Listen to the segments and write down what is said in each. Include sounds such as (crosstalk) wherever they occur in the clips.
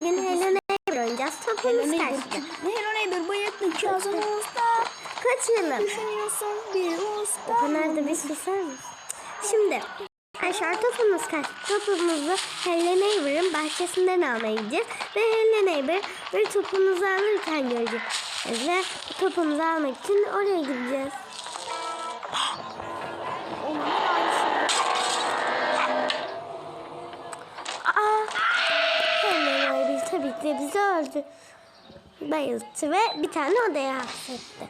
Bugün Hello Neighbor oynayacağız. Topumuz kaçtı. Hello neighbor bıyıklı Kazım Usta. Kaçalım. Düşünüyorsun bir usta. O kadar da bir susar mısın? Şimdi Aşağı topumuz kaçtı. Topumuzu Hello Neighbor'ın bahçesinden almaya gideceğiz. Ve Hello Neighbor bir topumuzu alırken göreceğiz. Ve topumuzu almak için oraya gideceğiz. Bizi öldü. Bayılttı ve bir tane odaya hapsetti.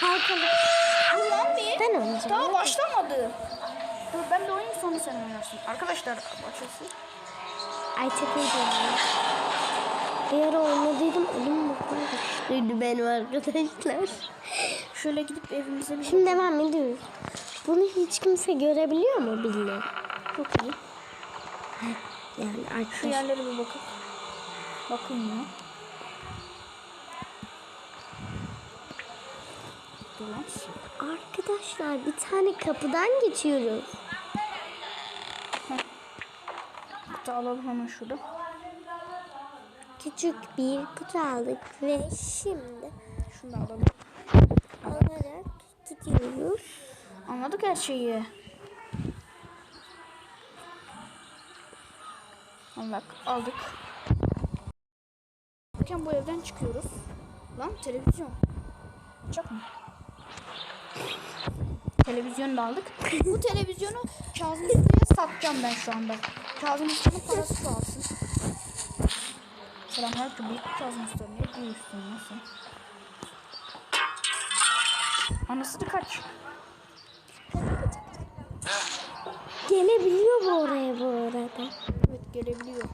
Kalkalım. Ulan bir. Ben oynayacağım. Daha başlamadı. Dur ben de oynayayım sonra sen oynarsın. Arkadaşlar başlasın. Ay çok iyi Bir ara oynadıydım elim bakıyordu benim arkadaşlar. Şöyle gidip evimize bir Şimdi devam ediyoruz. Bunu hiç kimse görebiliyor mu bilmiyorum. çok iyi. Yani Şu arkadaşlar. yerlere bir bakın. Bakın ya. Arkadaşlar bir tane kapıdan geçiyoruz. Kutu alalım hemen şurada. Küçük bir kutu aldık ve şimdi Şunu da alalım. alarak gidiyoruz. Anladık her şeyi. Allah aldık. Bakın bu evden çıkıyoruz. Lan televizyon. Çok mu? Televizyonu da aldık. bu (laughs) televizyonu Kazım Usta'ya satacağım ben şu anda. Kazım Usta'nın parası da alsın. Selamünaleyküm. Büyük Kazım Usta. Ne diyorsun nasıl? Anasını kaç. Gelebiliyor mu oraya bu arada? Evet gelebiliyor.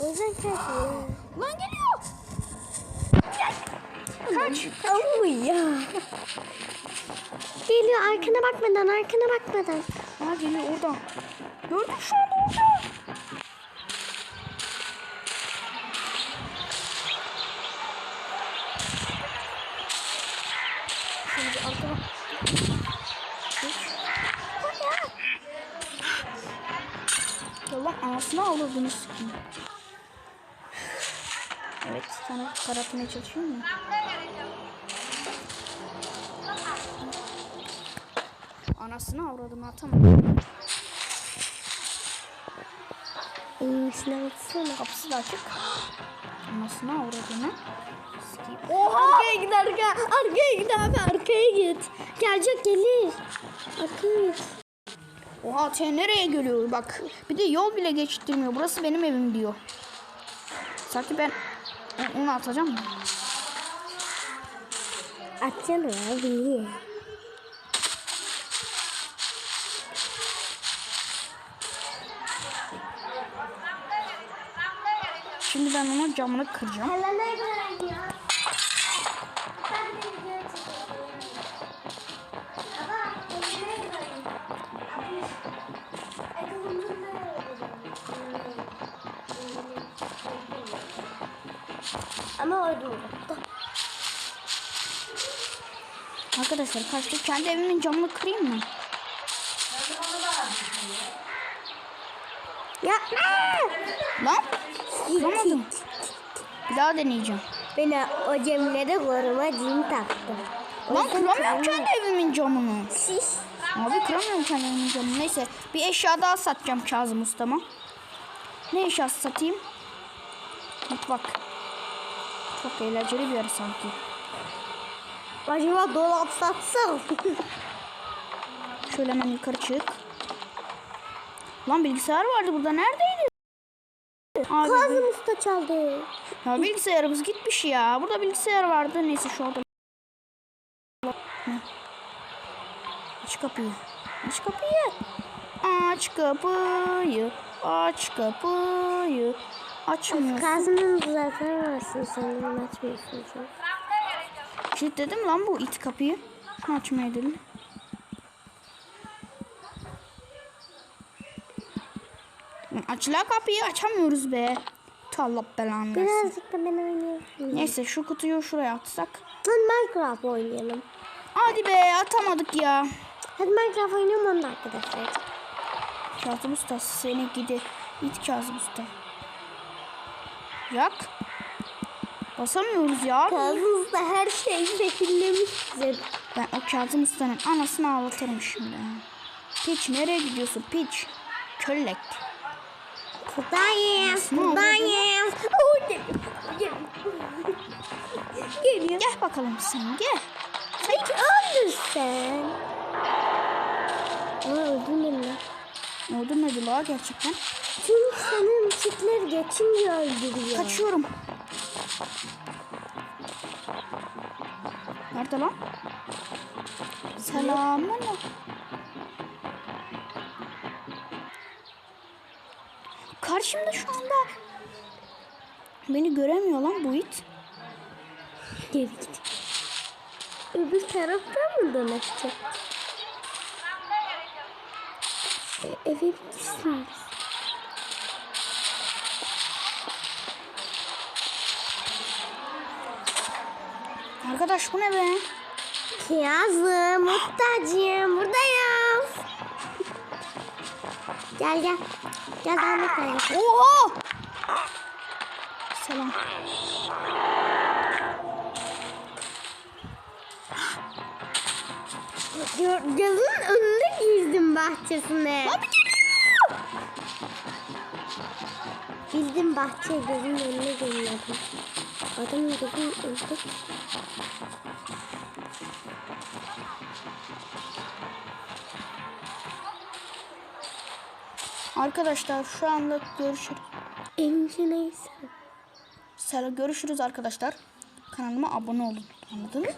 O yüzden kaçmıyor. Lan geliyor. Kaç. Ama ya. Geliyor arkana bakmadan arkana bakmadan. Ha geliyor oradan. Gördüm şu anda orada. Şimdi arkama. Ya lan anasını alırdınız sikeyim. Sana karatmaya çalışıyor mu? Anasını avradını atamadım. Atsana. Kapısı da açık. Anasını avradını. Sikeyim. Arkaya git arka. Arkaya git abi arkaya git. Gelecek gelir. Arkaya git. Oha te nereye geliyor bak. Bir de yol bile geçtirmiyor. Burası benim evim diyor. Sanki ben onu atacağım mı? Atacaksın abi. Şimdi ben onun camını kıracağım. Ama orada oldu. Arkadaşlar kaçtı. Kendi evimin camını kırayım mı? Ya. Lan kıramadım. Bir daha deneyeceğim. Ben o cemlere koruma cin taktım. Lan kıramıyorum kendi evimin camını. Şiş. Abi kıramıyorum kendi evimin camını. Neyse bir eşya daha satacağım Kazım Usta'ma. Ne eşyası satayım? Mutfak. Çok eğlenceli bir yer sanki. Acaba dolap satsam. Şöyle hemen yukarı çık. Lan bilgisayar vardı burada. Neredeydi? Abi, Kazım usta çaldı. ya bilgisayarımız gitmiş ya. Burada bilgisayar vardı. Neyse şu anda. Aç kapıyı. Aç kapıyı. Aç kapıyı. Aç kapıyı. Açmıyor. Kazım'ın uzatamazsın sanırım açmıyorsun sen. Kilitledim lan bu it kapıyı. Şunu açmaya dedim. Aç la kapıyı açamıyoruz be. Allah belanı versin. Birazcık da ben oynayayım. Neyse şu kutuyu şuraya atsak. Hadi Minecraft oynayalım. Hadi be atamadık ya. Hadi Minecraft oynayalım onda arkadaşlar. Kazım Usta seni gidi. İt Kazım Usta. Yak. Basamıyoruz ya. Kazımızda her şeyi zehirlemiştir. Ben o Kazım Usta'nın anasını ağlatırım şimdi. Piç nereye gidiyorsun piç? Köllek. Buradayım. Buradayım. Geliyor. Gel bakalım sen gel. Hiç öldür sen. Öldürmedi la gerçekten. Çünkü senin çiftler geçince öldürüyor. Kaçıyorum. Nerede lan? Selamun Karşımda şu anda beni göremiyor lan bu it. Geri git. Öbür taraftan mı dolaşacak? Eve bilirsiniz. Arkadaş bu ne be? Kıyazım, muhtacım, buradayım. Gel gel. Gel Ahmet gel. Oha! Selam. Gözün önünde gizdim bahçesine. Bildim bahçeye gözün önüne gönderdim. Adamın gözünün önünde. Arkadaşlar şu anda görüşürüz. Enci neyse. Selam görüşürüz arkadaşlar. Kanalıma abone olun. Anladınız mı?